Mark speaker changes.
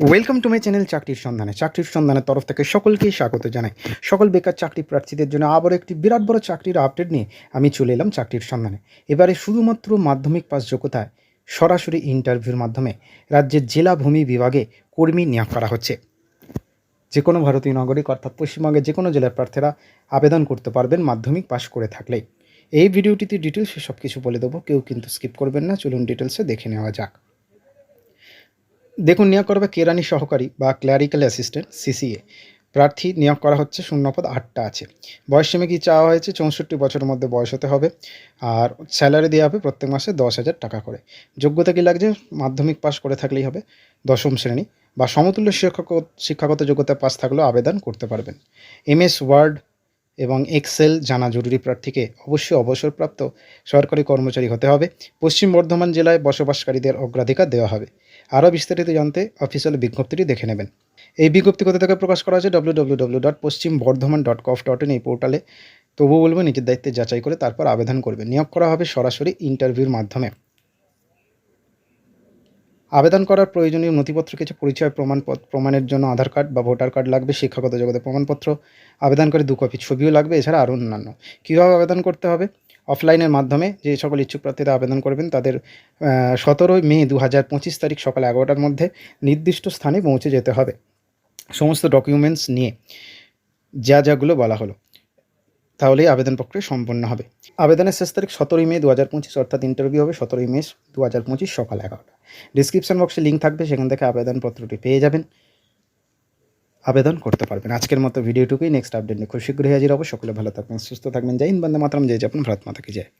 Speaker 1: Welcome to my channel চাকরির সন্ধানে চাকরির সন্ধানের তরফ থেকে সকলকেই স্বাগত জানাই। সকল বেকার চাকরি প্রার্থীদের জন্য আবার একটি বিরাট বড় চাকরির আপডেট নিয়ে আমি চলে এলাম চাকরির সন্ধানে এবারে শুধুমাত্র মাধ্যমিক পাস যোগ্যতায় সরাসরি ইন্টারভিউর মাধ্যমে রাজ্যের জেলা ভূমি বিভাগে কর্মী নিয়োগ করা হচ্ছে। যে কোনো ভারতীয় নাগরিক অর্থাৎ পশ্চিমবঙ্গের যে কোনো জেলার প্রার্থীরা আবেদন করতে পারবেন মাধ্যমিক পাশ করে থাকলেই। এই ভিডিওটিতে ডিটেলসে সব কিছু বলে দেবো, কেউ কিন্তু স্কিপ করবেন না। চলুন ডিটেলসে দেখে নেওয়া যাক। দেখুন, নিয়োগ করবে কেরানি সহকারী বা ক্ল্যারিক্যাল অ্যাসিস্ট্যান্ট সিসিএ প্রার্থী নিয়োগ করা হচ্ছে শূন্যপদ আটটা আছে। বয়স সীমে কি চাওয়া হয়েছে চৌষট্টি বছরের মধ্যে বয়স হতে হবে আর স্যালারি দেওয়া হবে প্রত্যেক মাসে দশ হাজার টাকা করে। যোগ্যতা কী লাগছে? মাধ্যমিক পাস করে থাকলেই হবে, দশম শ্রেণি বা সমতুল্য শিক্ষক শিক্ষাগত যোগ্যতা পাস থাকলেও আবেদন করতে পারবেন। এমএস ওয়ার্ড এবং এক্সেল জানা জরুরি প্রার্থীকে অবশ্যই অবসরপ্রাপ্ত সরকারি কর্মচারী হতে হবে। পশ্চিম বর্ধমান জেলায় বসবাসকারীদের অগ্রাধিকার দেওয়া হবে। আরও বিস্তারিত জানতে অফিসিয়াল বিজ্ঞপ্তিটি দেখে নেবেন। এই বিজ্ঞপ্তি কোথা থেকে প্রকাশ করা হয়েছে W W W dot Paschim Bardhaman dot cough dot in এই পোর্টালে। তবু বলব, নিজের দায়িত্বে যাচাই করে তারপর আবেদন করবে নিয়োগ করা হবে সরাসরি ইন্টারভিউর মাধ্যমে। আবেদন করার প্রয়োজনীয় নথিপত্র, কিছু পরিচয় প্রমাণপত্র প্রমাণের জন্য আধার কার্ড বা ভোটার কার্ড লাগবে, শিক্ষাগত যোগ্যতা প্রমাণপত্র আবেদনকারী দু কপি ছবিও লাগবে, এছাড়া আরও অন্যান্য। কীভাবে আবেদন করতে হবে? অফলাইনের মাধ্যমে যে সকল ইচ্ছুক প্রার্থীরা আবেদন করবেন, তাদের সতেরোই মে দু হাজার পঁচিশ তারিখ সকাল এগারোটার মধ্যে নির্দিষ্ট স্থানে পৌঁছে যেতে হবে। সমস্ত ডকুমেন্টস নিয়ে যা যাগুলো বলা হলো, তাহলেই আবেদন প্রক্রিয়া সম্পন্ন হবে। আবেদনের শেষ তারিখ সতেরোই মে দু হাজার পঁচিশ, অর্থাৎ ইন্টারভিউ হবে সতেরোই মে দু হাজার পঁচিশ সকাল এগারোটা। ডিসক্রিপশন বক্সে লিঙ্ক থাকবে, সেখান থেকে আবেদনপত্রটি পেয়ে যাবেন। আবেদন করতে পারবেন। আজকের মতো ভিডিওটুকুই নেক্সট আপডেট নিয়ে খুব শীঘ্রই হাজির হব। সকলে ভালো থাকবেন, সুস্থ থাকবেন। যাই হিন্দ বন্দে মাতরম। জয় জপন ভারত মাতাকে। জয়।